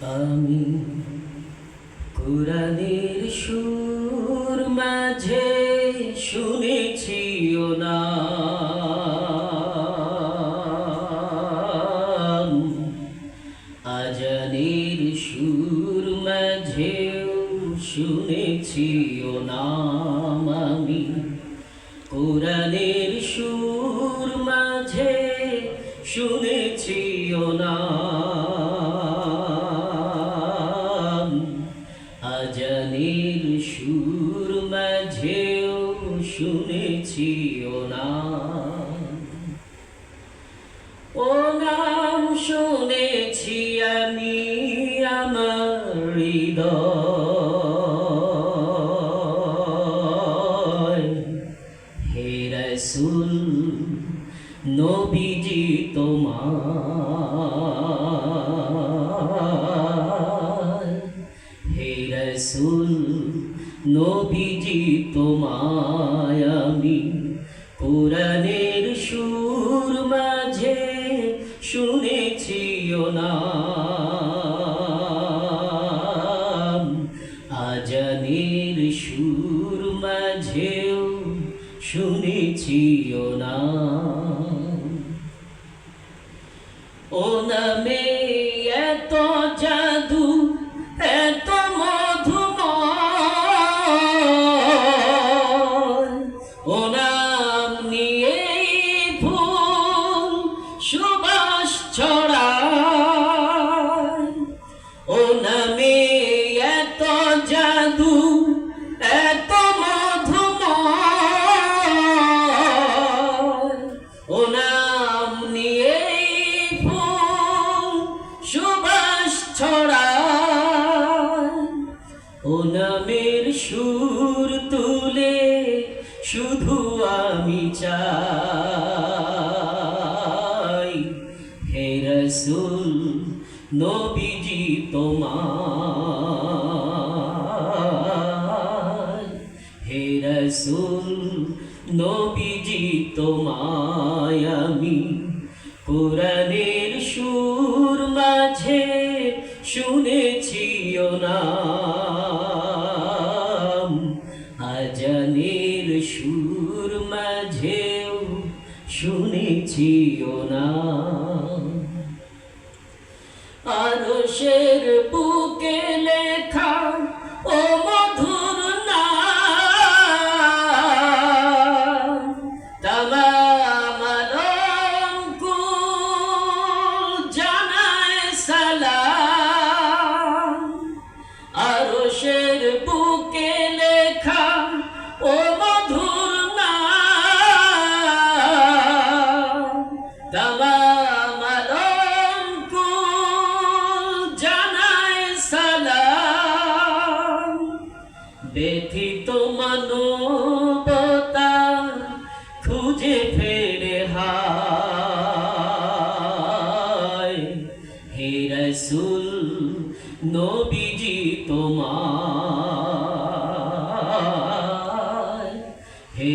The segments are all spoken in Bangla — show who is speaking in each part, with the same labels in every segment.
Speaker 1: আমি কোরআনের সুর মাঝে শুনেছি নাম আজানের সুর মাঝেও শুনেছি নাম আমি। কোরআনের সুর মাঝে শুনেছি ও শুনেছি ও নাম। ও নাম শুনেছি আমি আমার হৃদয়। হে রসুল নবীজি তোমার তোমায় আমি। কোরআনের সুর মাঝে শুনেছি ও আজানের সুর মাঝেও শুনেছি নাম। ও নামে ছড়ায়। ও সুর তুলে শুধু আমি চাই। হে রসুল, নবীজি তোমার হে রসুল, নবীজি তোমায় আমি। কোরআনের সুর শুনেছি না আজানের সুর মাঝেও না নাম। আরশের বুকে লেখা ও ব্যথিত মানবতা খুঁজে ফেরে হে রসুল, নবীজি তোমার হে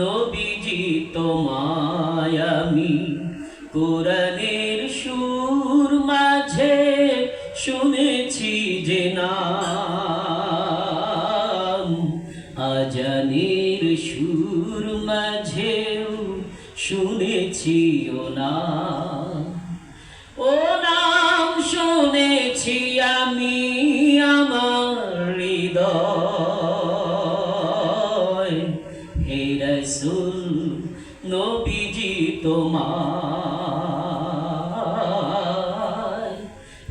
Speaker 1: নবীজি তোমায়। আমি সুর মাঝে শুনেছি সুর মাঝেও শুনেছি ও নাম ও নাম শুনেছি আমি আমার হৃদয়। হে রসুল, নবীজি তোমার।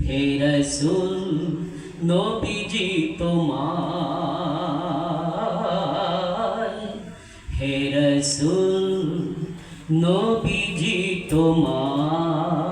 Speaker 1: হে রসুল, নবীজি তোমার। হে রসুল নবীজি তোমার